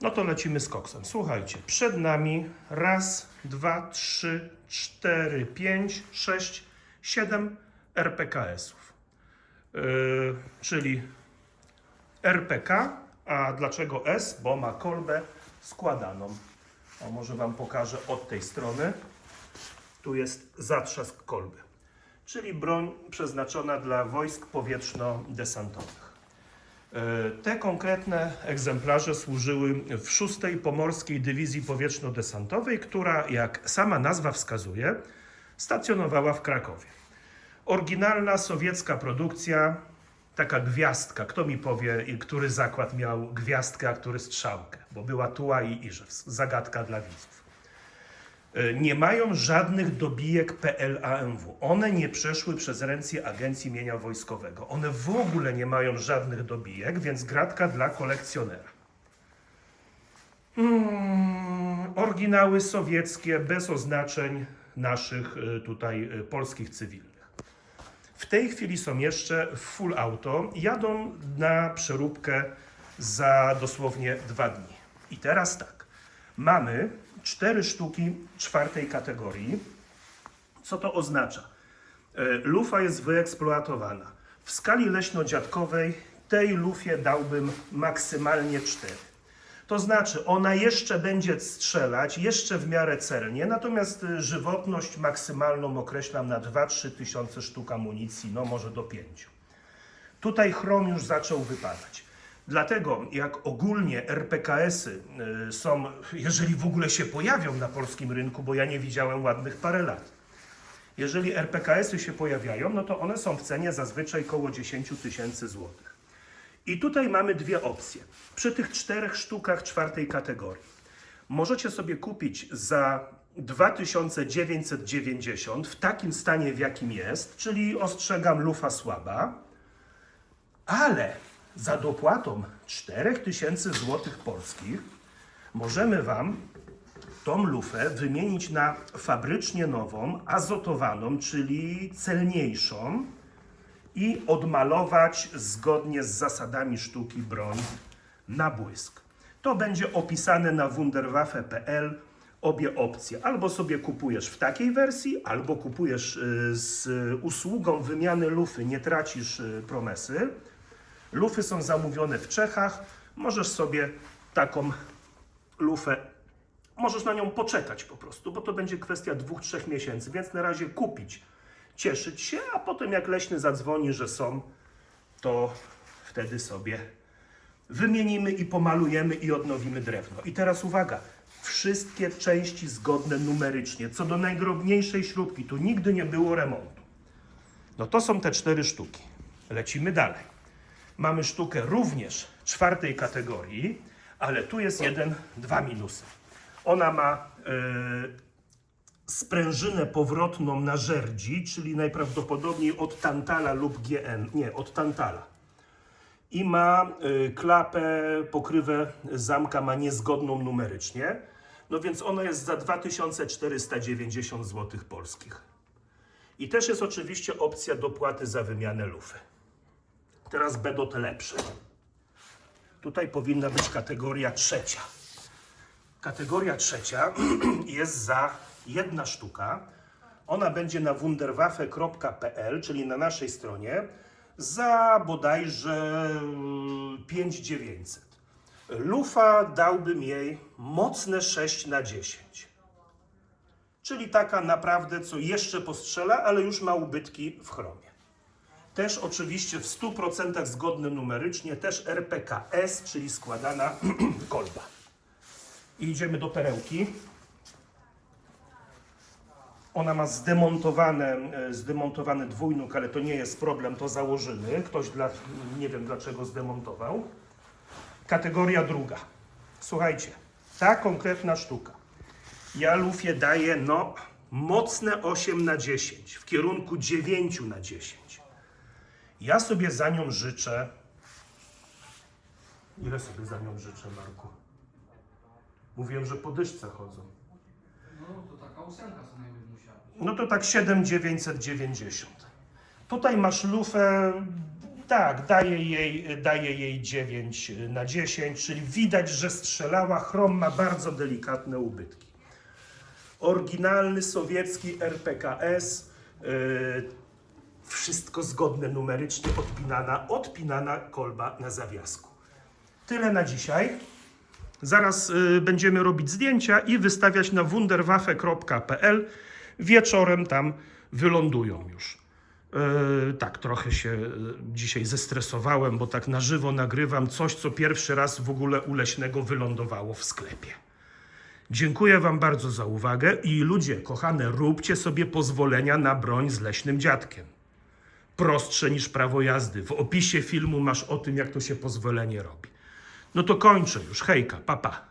No to lecimy z koksem. Słuchajcie, przed nami raz, dwa, trzy, cztery, pięć, sześć, siedem RPKS-ów. Yy, czyli RPK, a dlaczego S? Bo ma kolbę składaną. O, może Wam pokażę od tej strony. Tu jest zatrzask kolby, czyli broń przeznaczona dla wojsk powietrzno-desantowych. E, Te konkretne egzemplarze służyły w 6 Pomorskiej Dywizji Powietrzno-Desantowej, która, jak sama nazwa wskazuje, stacjonowała w Krakowie. Oryginalna sowiecka produkcja, taka gwiazdka. Kto mi powie, który zakład miał gwiazdkę, a który strzałkę? Bo była Tuła i Iżew. Zagadka dla widzów. E, Nie mają żadnych dobijek PLAMW. One nie przeszły przez ręce Agencji Mienia Wojskowego. One w ogóle nie mają żadnych dobijek, więc gratka dla kolekcjonera. Mm, oryginały sowieckie bez oznaczeń naszych y, tutaj y, polskich cywilnych. W tej chwili są jeszcze w full auto, jadą na przeróbkę za dosłownie dwa dni. I teraz tak, mamy cztery sztuki czwartej kategorii. Co to oznacza? E, Lufa jest wyeksploatowana. W skali leśno-dziadkowej tej lufie dałbym maksymalnie 4. To znaczy, ona jeszcze będzie strzelać, jeszcze w miarę celnie, natomiast y, żywotność maksymalną określam na 2-3 tysiące sztuk amunicji, no może do 5. Tutaj chrom już zaczął wypadać. Dlatego jak ogólnie RPKS-y y, są, jeżeli w ogóle się pojawią na polskim rynku, bo ja nie widziałem ładnych parę lat, jeżeli RPKS-y się pojawiają, no to one są w cenie zazwyczaj około 10 tysięcy złotych. I tutaj mamy dwie opcje. Przy tych czterech sztukach czwartej kategorii możecie sobie kupić za 2990 w takim stanie, w jakim jest, czyli ostrzegam lufa słaba, ale za dopłatą 4000 złotych polskich możemy Wam tą lufę wymienić na fabrycznie nową, azotowaną, czyli celniejszą i odmalować zgodnie z zasadami sztuki broń na błysk. To będzie opisane na wunderwaffe.pl obie opcje. Albo sobie kupujesz w takiej wersji, albo kupujesz y, z usługą wymiany lufy, nie tracisz y, promesy. Lufy są zamówione w Czechach. Możesz sobie taką lufę, możesz na nią poczekać po prostu, bo to będzie kwestia dwóch, trzech miesięcy, więc na razie kupić, cieszyć się, a potem jak leśny zadzwoni, że są, to wtedy sobie wymienimy i pomalujemy i odnowimy drewno. I teraz uwaga, wszystkie części zgodne numerycznie, co do najdrobniejszej śrubki, tu nigdy nie było remontu. No to są te cztery sztuki. Lecimy dalej. Mamy sztukę również czwartej kategorii, ale tu jest jeden, dwa minusy. Ona ma e, sprężynę powrotną na żerdzi, czyli najprawdopodobniej od Tantala lub GN, nie, od Tantala. I ma y, klapę, pokrywę zamka ma niezgodną numerycznie, no więc ona jest za 2490 zł polskich. I też jest oczywiście opcja dopłaty za wymianę lufy. Teraz będą te lepsze. Tutaj powinna być kategoria trzecia. Kategoria trzecia jest za jedna sztuka. Ona będzie na wunderwaffe.pl, czyli na naszej stronie, za bodajże 5900. Lufa dałbym jej mocne 6 na 10. Czyli taka naprawdę, co jeszcze postrzela, ale już ma ubytki w chromie. Też oczywiście w 100% zgodne numerycznie, też RPKS, czyli składana kolba. I idziemy do perełki. Ona ma zdemontowane, e, zdemontowany dwójnóg, ale to nie jest problem, to założymy. Ktoś dla, nie wiem dlaczego zdemontował. Kategoria druga. Słuchajcie, ta konkretna sztuka. Ja lufie daję no mocne 8 na 10, w kierunku 9 na 10. Ja sobie za nią życzę. Ile sobie za nią życzę, Marku? Mówiłem, że po dyszce chodzą. No to taka ósemka co najmniej musiała być. No to tak 7,990. Tutaj masz lufę Tak, daje jej, daje jej 9 na 10, czyli widać, że strzelała. Chrom ma bardzo delikatne ubytki. Oryginalny sowiecki RPKS. Yy, wszystko zgodne numerycznie, odpinana, odpinana kolba na zawiasku. Tyle na dzisiaj. Zaraz y, będziemy robić zdjęcia i wystawiać na wunderwaffe.pl. Wieczorem tam wylądują już. Y, tak, trochę się y, dzisiaj zestresowałem, bo tak na żywo nagrywam coś, co pierwszy raz w ogóle u Leśnego wylądowało w sklepie. Dziękuję Wam bardzo za uwagę i ludzie, kochane, róbcie sobie pozwolenia na broń z leśnym dziadkiem. Prostsze niż prawo jazdy. W opisie filmu masz o tym, jak to się pozwolenie robi. No to kończę już. Hejka, papa. Pa.